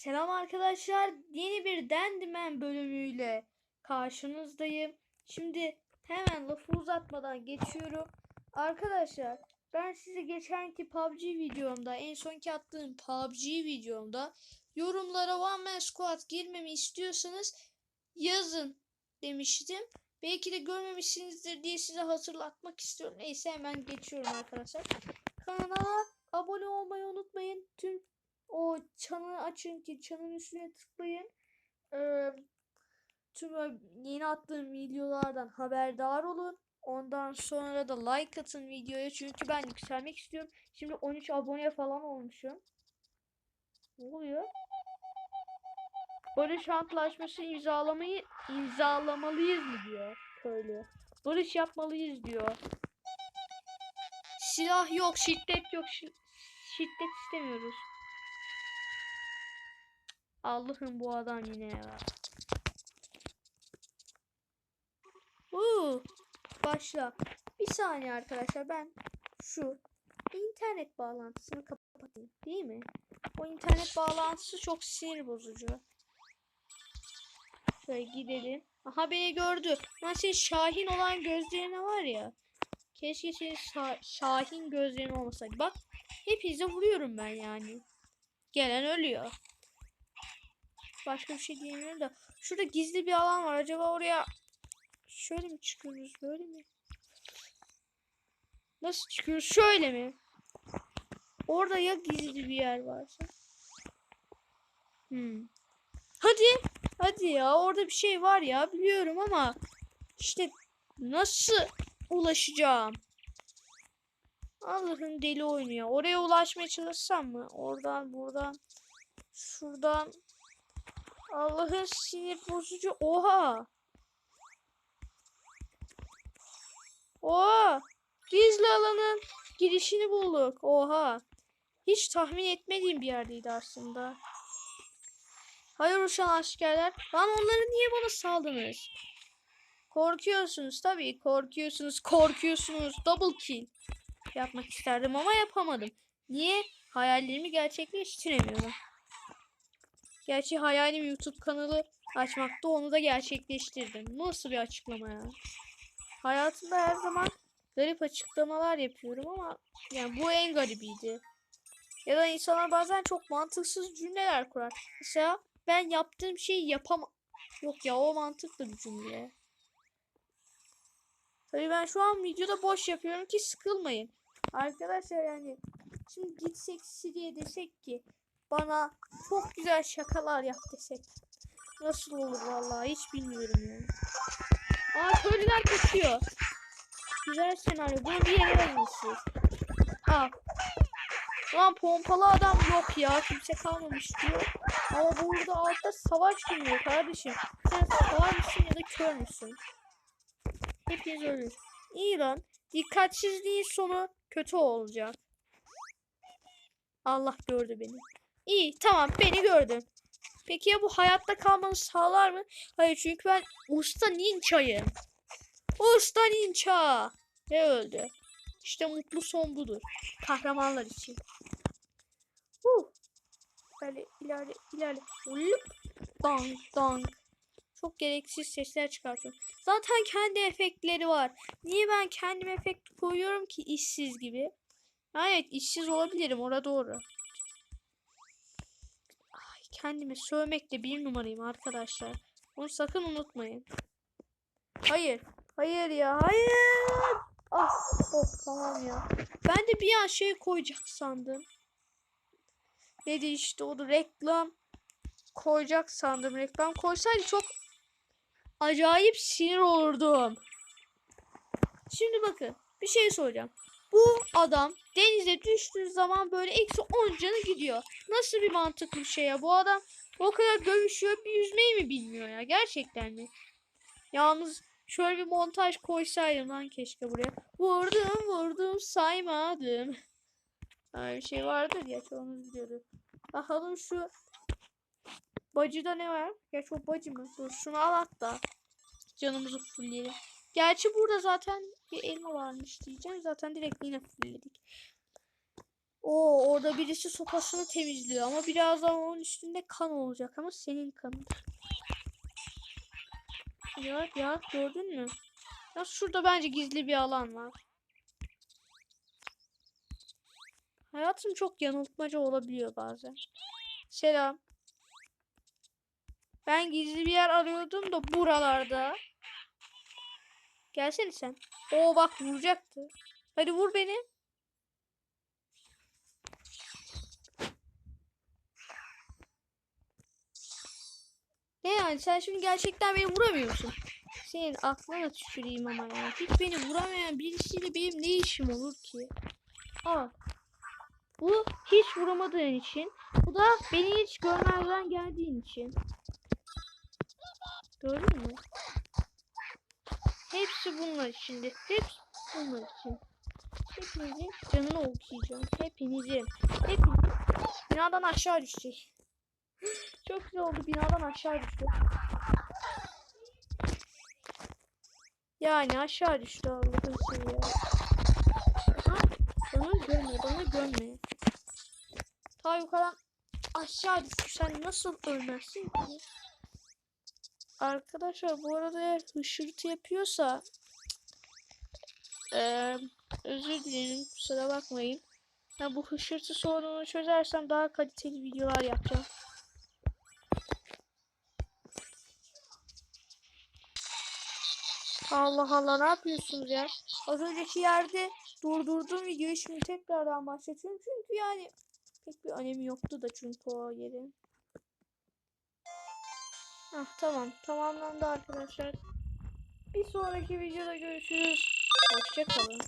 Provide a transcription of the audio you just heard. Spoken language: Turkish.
Selam arkadaşlar. Yeni bir Dendimen bölümüyle karşınızdayım. Şimdi hemen lafı uzatmadan geçiyorum. Arkadaşlar ben size geçenki PUBG videomda en sonki attığım PUBG videomda yorumlara One Man Squad girmemi istiyorsanız yazın demiştim. Belki de görmemişsinizdir diye size hatırlatmak istiyorum. Neyse hemen geçiyorum arkadaşlar. Kanala abone olmayı unutmayın. Tüm o çanı açın ki çanın üstüne tıklayın. Ee, tüm yeni attığım videolardan haberdar olun. Ondan sonra da like atın videoya çünkü ben yükselmek istiyorum. Şimdi 13 abone falan olmuşum. Ne oluyor? Barış Antlaşması imzalamayı imzalamalıyız mı diyor köylü. Barış yapmalıyız diyor. Silah yok, şiddet yok. şi- şiddet istemiyoruz. Allah'ım bu adam yine ya. Uuu, başla. Bir saniye arkadaşlar ben şu internet bağlantısını kapatayım değil mi? O internet bağlantısı çok sinir bozucu. Şöyle gidelim. Aha beni gördü. Ben senin Şahin olan gözlerine var ya. Keşke senin Şa- Şahin gözlerin olmasaydı. Bak hepinize vuruyorum ben yani. Gelen ölüyor. Başka bir şey diyemiyorum da. Şurada gizli bir alan var. Acaba oraya şöyle mi çıkıyoruz? Böyle mi? Nasıl çıkıyoruz? Şöyle mi? Orada ya gizli bir yer varsa. Hmm. Hadi. Hadi ya. Orada bir şey var ya. Biliyorum ama işte nasıl ulaşacağım? Allah'ın deli oynuyor. Oraya ulaşmaya çalışsam mı? Oradan buradan şuradan Allah'ın sinir bozucu. Oha. Oha. Gizli alanın girişini bulduk. Oha. Hiç tahmin etmediğim bir yerdeydi aslında. Hayır uçan askerler. Lan onları niye bana saldınız? Korkuyorsunuz tabii. Korkuyorsunuz. Korkuyorsunuz. Double kill. Yapmak isterdim ama yapamadım. Niye? Hayallerimi gerçekleştiremiyorum. Gerçi hayalim YouTube kanalı açmakta onu da gerçekleştirdim. Nasıl bir açıklama ya? Hayatımda her zaman garip açıklamalar yapıyorum ama yani bu en garibiydi. Ya da insanlar bazen çok mantıksız cümleler kurar. Mesela ben yaptığım şeyi yapamam. Yok ya o mantıklı bir cümle. Tabii ben şu an videoda boş yapıyorum ki sıkılmayın. Arkadaşlar yani şimdi gitsek Siri'ye desek ki bana çok güzel şakalar yap desek. Nasıl olur vallahi hiç bilmiyorum ya. Aa köylüler kaçıyor. Güzel senaryo. Bunu bir yere yazın siz. Aa. Lan pompalı adam yok ya. Kimse kalmamış diyor. Ama burada altta savaş dönüyor kardeşim. Sen sağır mısın ya da kör müsün? Hepiniz ölür. İran dikkatsizliğin sonu kötü olacak. Allah gördü beni. İyi tamam beni gördün. Peki ya bu hayatta kalmanı sağlar mı? Hayır çünkü ben usta ninjayım. Usta ninja. Ve öldü. İşte mutlu son budur. Kahramanlar için. Huh. Böyle ilerle ilerle. Hulup. Dang dang. Çok gereksiz sesler çıkartıyorum. Zaten kendi efektleri var. Niye ben kendim efekt koyuyorum ki işsiz gibi? Evet işsiz olabilirim orada doğru. Kendimi sövmekte bir numarayım arkadaşlar. Bunu sakın unutmayın. Hayır. Hayır ya. Hayır. Ah. Oh tamam ya. Ben de bir an şey koyacak sandım. Dedi işte o da reklam koyacak sandım. Reklam koysaydı çok acayip sinir olurdum. Şimdi bakın bir şey soracağım. Bu adam denize düştüğü zaman böyle eksi 10 canı gidiyor. Nasıl bir mantıklı şey ya? Bu adam o kadar dövüşüyor bir yüzmeyi mi bilmiyor ya? Gerçekten mi? Yalnız şöyle bir montaj koysaydım lan keşke buraya. Vurdum vurdum saymadım. Öyle bir şey vardır ya çoğunuz biliyordu. Bakalım şu bacıda ne var? Gerçi o bacı mı? Dur şunu al hatta. Canımızı fullleyelim. Gerçi burada zaten bir elma varmış diyeceğim. Zaten direkt yine fullledik. Oo orada birisi sopasını temizliyor ama birazdan onun üstünde kan olacak ama senin kanıdır. Ya ya gördün mü? Ya şurada bence gizli bir alan var. Hayatım çok yanıltmacı olabiliyor bazen. Selam. Ben gizli bir yer arıyordum da buralarda. Gelsene sen. Oo bak vuracaktı. Hadi vur beni. Ne yani sen şimdi gerçekten beni vuramıyorsun. Senin aklına tüküreyim ama ya. Hiç beni vuramayan birisiyle benim ne işim olur ki? Al. Bu hiç vuramadığın için. Bu da beni hiç görmezden geldiğin için. Gördün mü? Hepsi bunlar içindi. Hepsi bunlar için. Hepinizin canını okuyacağım. Hepinizin. Hepinizin. Binadan aşağı düşecek. Çok güzel oldu. Binadan aşağı düştü. Yani aşağı düştü Allah'ın şeyi ya. Ha, bana görme, bana görme. Ta yukarıdan aşağı düştü. Sen nasıl ölmezsin ki? Arkadaşlar bu arada eğer hışırtı yapıyorsa eee özür dilerim kusura bakmayın. Ya bu hışırtı sorununu çözersem daha kaliteli videolar yapacağım. Allah Allah ne yapıyorsunuz ya? Az önceki yerde durdurdum videoyu şimdi tekrardan başlatıyorum. Çünkü yani pek bir önemi yoktu da çünkü o yerin. Ah tamam tamamlandı arkadaşlar. Bir sonraki videoda görüşürüz. Hoşçakalın.